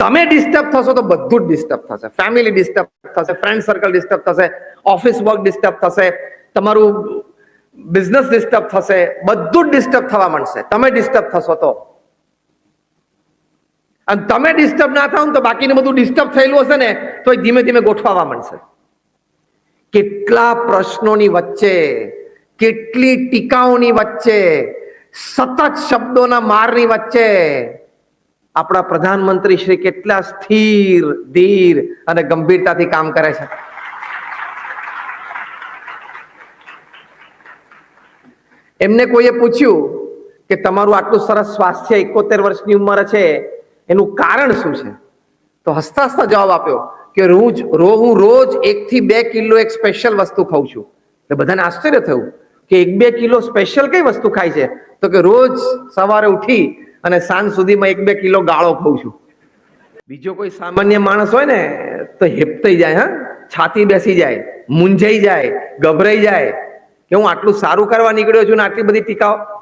તમે ડિસ્ટર્બ થશો તો બધું જ ડિસ્ટર્બ થશે. ફેમિલી ડિસ્ટર્બ થશે ફ્રેન્ડ સર્કલ ડિસ્ટર્બ થશે ઓફિસ વર્ક ડિસ્ટર્બ થશે, તમારું બિઝનેસ ડિસ્ટર્બ થશે, બધું જ ડિસ્ટર્બ થવા માંડશે. તમે ડિસ્ટર્બ થશો તો. અને તમે ડિસ્ટર્બ ના થાવ તો બાકીનું બધું ડિસ્ટર્બ થયેલું હશે ને તો એ ધીમે ધીમે ગોઠવાવા માંડશે. કેટલા પ્રશ્નોની વચ્ચે, કેટલી ટીકાઓની વચ્ચે, સતત શબ્દોના મારની વચ્ચે આપણા પ્રધાનમંત્રી શ્રી કેટલા સ્થિર, ધીર અને ગંભીરતાથી કામ કરે છે. એમને કોઈએ પૂછ્યું કે તમારું આટલું સરસ સ્વાસ્થ્ય એકોતેર વર્ષની ઉંમર છે, એનું કારણ શું છે? તો હસતા હસતા જવાબ આપ્યો કે રોજ રો હું રોજ એક થી બે કિલો એક સ્પેશિયલ વસ્તુ ખાઉં છું. એટલે બધાને આશ્ચર્ય થયું કે એક બે કિલો સ્પેશિયલ કઈ વસ્તુ ખાય છે? તો કે રોજ સવારે ઉઠી અને સાંજ સુધીમાં એક બે કિલો ગાળો ખાઉં છું. બીજો કોઈ સામાન્ય માણસ હોય ને, તો હેપતાઈ જાય, હા? છાતી બેસી જાય, મૂંઝાઈ જાય, ગભરાઈ જાય કે હું આટલું સારું કરવા નીકળ્યો છું ને આટલી બધી ટીકાઓ?